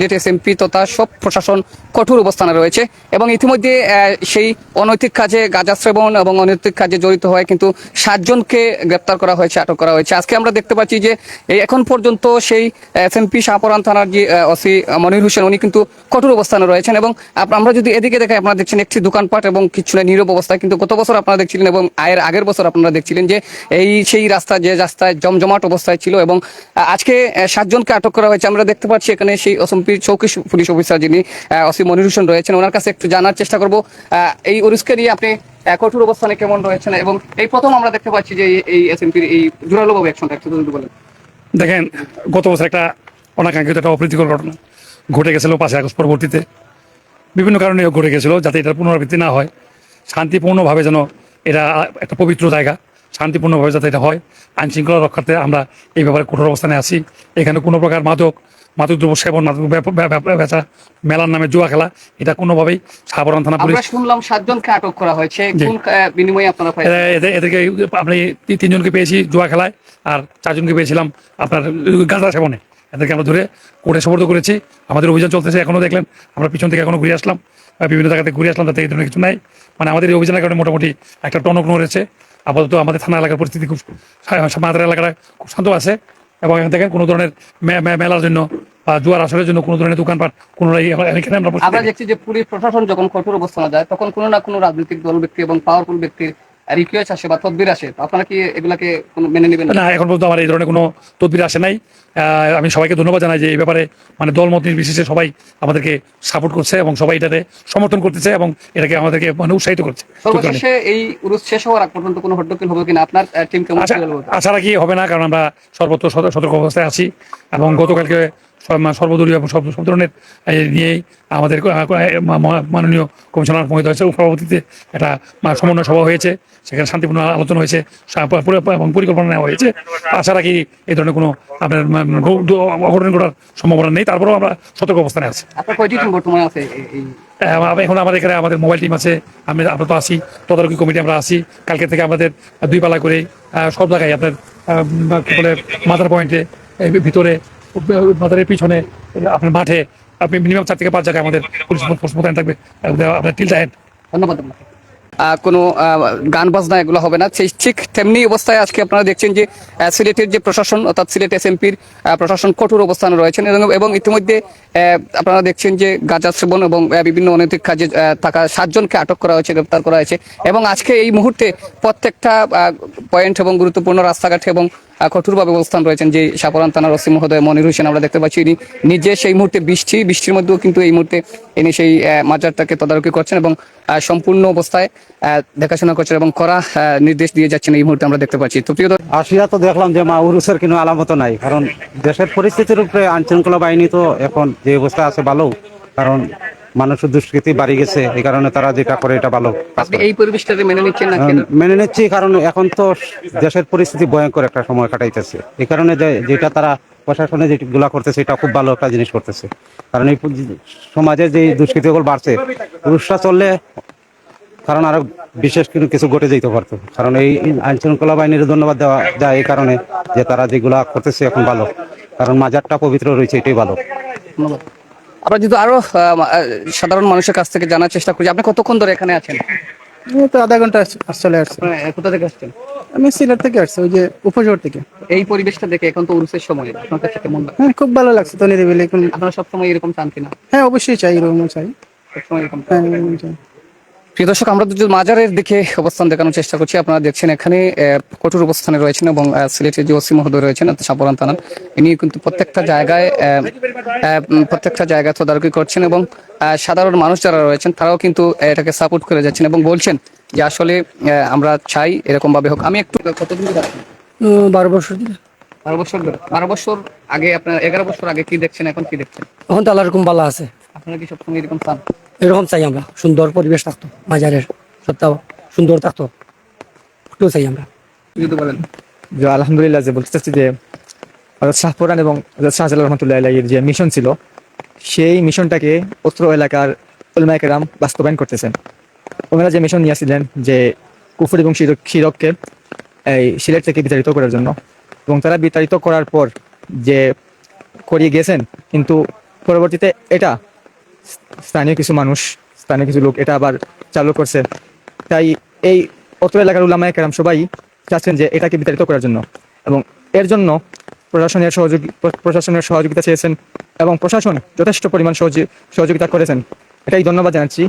Sylhet SMP তথা সব প্রশাসন কঠোর অবস্থানে রয়েছে এবং ইতিমধ্যে সেই অনৈতিক কাজে গাঁজা সেবন এবং অনৈতিক কাজে জড়িত হয় কিন্তু সাতজনকে গ্রেপ্তার করা হয়েছে, আটক করা হয়েছে। আজকে আমরা দেখতে পাচ্ছি যে এখন পর্যন্ত সেই এসএমপি শাহপরান থানার যে ওসি মনির হোসেন, উনি কিন্তু কঠোর অবস্থানে রয়েছেন এবং আমরা যদি এদিকে দেখাই আপনারা দেখছেন একটি দোকানপাট এবং কিছু না নীরব অবস্থায় কিন্তু গত বছর আপনারা দেখছিলেন এবং আয়ের আগের বছর আপনারা দেখছিলেন যে এই সেই রাস্তা যে রাস্তায় জমজমাট অবস্থায় ছিল এবং আজকে সাতজনকে আটক করা হয়েছে। আমরা দেখতে পাচ্ছি এখানে সেই অসম্পির চৌকি পুলিশ অফিসার যিনি ওসি মনির হোসেন রয়েছেন, ওনার কাছে একটু জানার চেষ্টা করব। এই উরুসকে নিয়ে আপনি কঠোর অবস্থানে কেমন রয়েছেন? এবং এই প্রথম আমরা দেখতে পাচ্ছি যে এই- এসএমপির এই জোরালোভাবে অ্যাকশনটা একটু যদি বলেন। দেখেন, গত বছর একটা অনাকাঙ্ক্ষিত একটা অপ্রীতিকর ঘটনা ঘটে গেছিল পাঁচই আগস্ট পরবর্তীতে। বিভিন্ন কারণে ঘটে গেছিল, যাতে এটার পুনরাবৃত্তি না হয়। শান্তিপূর্ণভাবে যেন এটা একটা পবিত্র জায়গা। শান্তিপূর্ণভাবে যাতে এটা হয় আইন শৃঙ্খলা রক্ষার্থে আমরা এই ব্যাপারে কঠোর অবস্থানে আছি। এখানে কোনো প্রকার মাদক সেবন মাদক ব্যাপ- ব্যাপ- ব্যাপ- বেচা মেলার নামে জুয়া খেলা এটা কোনোভাবেই সাবরণ থানা পুলিশ শুনলাম সাতজনকে আটক করা হয়েছে। বিনিময়ে আপনারা এদেরকে আপনি তিনজনকে পেয়েছি জুয়া খেলায় আর চারজনকে পেয়েছিলাম আপনার গাঁজা সেবনে। এদেরকে আমরা ধরে কোর্টে সমর্থ করেছি। আমাদের অভিযান চলতেছে এখনও দেখলেন। আমরা পিছন থেকে এখনও ঘুরে আসলাম। বিভিন্ন জায়গাতে ঘুরে আসলাম তাতে এই ধরনের কিছু নাই। মানে আমাদের এই অভিযানের কারণে মোটামুটি একটা টনক রয়েছে আপাতত আমাদের থানা এলাকার পরিস্থিতি খুব আমাদের এলাকাটা খুব শান্ত আছে। এবং এখান থেকে কোনো ধরনের মেলার জন্য বা জুয়ার আসরের জন্য কোনো ধরনের দোকানপাট, কোনো আমরা দেখছি যে পুলিশ প্রশাসন যখন কঠোর অবস্থানে যায়, তখন কোনো না কোনো রাজনৈতিক দল, ব্যক্তি এবং পাওয়ারফুল ব্যক্তির রিকোয়েস্ট আসে বা তদবির আসে আপনারা কি এগুলাকে কোনো মেনে নেবেন না? এখন পর্যন্ত আমার এই ধরনের কোনো তদবির আসে নাই। আমি সবাইকে ধন্যবাদ জানাই যে এই ব্যাপারে মানে দলমত নির্বিশেষে সবাই আমাদেরকে সাপোর্ট করছে এবং সবাই এটাতে সমর্থন করতেছে এবং এটাকে আমাদেরকে মানে উৎসাহিত করছে। সর্বশেষে এই উরুস শেষ হওয়ার আগ পর্যন্ত কোনো হট্টকিল হবে কিনা? আপনার টিম কেমন আশা কি রাখি হবে না কারণ আমরা সর্বত্র সত- সতর্ক অবস্থায় আছি এবং গতকালকে সর্বদলীয় এবং সব সব ধরনের নিয়েই আমাদের মাননীয় কমিশনার মহোদয় সভাপতিতে একটা সমন্বয় সভা হয়েছে। সেখানে শান্তিপূর্ণ আলোচনা হয়েছে। এবং পরিকল্পনা নেওয়া হয়েছে। আশা রাখি এই ধরনের কোনো আপনার অঘটন ঘটার সম্ভাবনা নেই। তারপরেও আমরা সতর্ক অবস্থানে আছি। এখন আমাদের এখানে আমাদের মোবাইল টিম আছে। আমি আমরা তো আসি তদারকি কমিটি আমরা আসি কালকে থেকে আমাদের দুই পালা করে সব জায়গায় আপনার কি বলে মাদার পয়েন্টে ভিতরে মাদারের পিছনে, আপনার মাঠে আপনি মিনিমাম চার থেকে পাঁচ জায়গায় আমাদের পুলিশ ফোর্স মোতায়েন থাকবে। আপনার টিল টাইম ধন্যবাদ কোনো গান বাজনা এগুলো হবে না। সেই ঠিক তেমনি অবস্থায় আজকে আপনারা দেখছেন যে সিলেটের যে প্রশাসন, অর্থাৎ সিলেট এসএমপির প্রশাসন কঠোর অবস্থানে রয়েছেন এবং- ইতিমধ্যে আপনারা দেখছেন যে গাঁজা সেবন এবং বিভিন্ন অনৈতিক কাজে থাকা সাতজনকে আটক করা হয়েছে, গ্রেপ্তার করা হয়েছে এবং আজকে এই মুহূর্তে প্রত্যেকটা পয়েন্ট এবং গুরুত্বপূর্ণ রাস্তাঘাটে এবং কঠোরভাবে অবস্থান রয়েছেন যে সাপরান থানার ওসি মহোদয় মনির হোসেন, আমরা দেখতে পাচ্ছি ইনি নিজে সেই মুহূর্তে বৃষ্টি, বৃষ্টির মধ্যেও কিন্তু এই মুহূর্তে ইনি সেই মাজারটাকে তদারকি করছেন এবং সম্পূর্ণ অবস্থায় দেখাশোনা করছেন এবং করা নির্দেশ দিয়ে যাচ্ছেন এই মুহূর্তে আমরা দেখতে পাচ্ছি। তো প্রিয় আসিয়া তো দেখলাম যে মা উরুসের কোনো আলামত নাই, কারণ দেশের পরিস্থিতির উপরে আইন শৃঙ্খলা বাহিনী তো এখন যে অবস্থা আছে ভালো, কারণ মানুষের দুষ্কৃতি বাড়ি গেছে এই কারণে তারা যেটা করে এটা ভালো। এই পরিবেশটাকে মেনে নিচ্ছেন না মেনে নিচ্ছি কারণ এখন তো দেশের পরিস্থিতি ভয়ঙ্কর একটা সময় কাটাইতেছে। এই কারণে যেটা তারা প্রশাসনে যেগুলা করতেছে এটা খুব ভালো একটা জিনিস করতেছে। কারণ এই সমাজে যে দুষ্কৃতিগুলো বাড়ছে পুরুষরা চললে কারণ আরও বিশেষ কিছু ঘটে যেতে পারতো। কারণ এই আইন শৃঙ্খলা বাহিনীর ধন্যবাদ দেওয়া যায় এই কারণে যে তারা যেগুলা করতেছে এখন ভালো। কারণ মাজারটা পবিত্র রয়েছে এটাই ভালো। ধন্যবাদ। আমরা যদি আরও সাধারণ মানুষের কাছ থেকে জানার চেষ্টা করি আপনি কতক্ষণ ধরে এখানে আছেন? তো আধা ঘণ্টা চলে আসছে। কোথা থেকে আসছেন? আমি সিলেট থেকে আসছি ওই যে উপশহর থেকে। এই পরিবেশটা দেখে এখন তো উরুসের সময় আপনার কাছে কেমন লাগে হ্যাঁ খুব ভালো লাগছে তো নিরিবিলি এখন আপনারা সবসময় এরকম চান কিনা? হ্যাঁ অবশ্যই চাই এরকম চাই। সবসময় এরকম হ্যাঁ এরকম চাই। প্রিয় দর্শক আমরা যদি মাজারের দিকে অবস্থান দেখানোর চেষ্টা করছি। আপনারা দেখছেন এখানে কঠোর অবস্থানে রয়েছেন এবং সিলেটের যে ওসি মহোদয় রয়েছেন সাপরান থানার ইনি কিন্তু প্রত্যেকটা জায়গায় প্রত্যেকটা জায়গায় তদারকি করছেন এবং সাধারণ মানুষ যারা রয়েছেন তারাও কিন্তু এটাকে সাপোর্ট করে যাচ্ছেন এবং বলছেন যে আসলে আমরা চাই এরকম ভাবে হোক। আমি একটু কতদিন? বারো বছর বারো বছর বারো বছর আগে আপনার এগারো বছর আগে কি দেখছেন এখন কি দেখছেন? এখন তো আল্লাহ এরকম ভালো আছে। আপনারা কি সবসময় এরকম চান? এরকম চাই আমরা। সুন্দর পরিবেশ থাকতো বাজারের সত্তাও সুন্দর থাকতো। ওটাও চাই আমরা। যদি বলেন। যে আলহামদুলিল্লাহ যে বলতে চাচ্ছি যে শাহপুরান এবং হযরত শাহজালাল রহমতুল্লাহ আলাইহির যে মিশন ছিল সেই মিশনটাকে অত্র এলাকার উলমায়ে কেরাম বাস্তবায়ন করতেছেন। ওনারা যে মিশন নিয়েছিলেন যে কুফুর এবং শিরক শিরককে এই সিলেট থেকে বিতাড়িত করার জন্য এবং তারা বিতাড়িত করার পর যে করিয়ে গেছেন কিন্তু পরবর্তীতে এটা স্থানীয় কিছু মানুষ, স্থানীয় কিছু লোক এটা আবার চালু করছে। তাই এই অত্র এলাকার উলামায়ে কেরাম সবাই চাচ্ছেন যে এটাকে বিতাড়িত করার জন্য এবং এর জন্য প্রশাসনের সহযোগী, প্রশাসনের সহযোগিতা চেয়েছেন এবং প্রশাসন যথেষ্ট পরিমাণ সহযোগি- সহযোগিতা করেছেন। এটাই ধন্যবাদ জানাচ্ছি।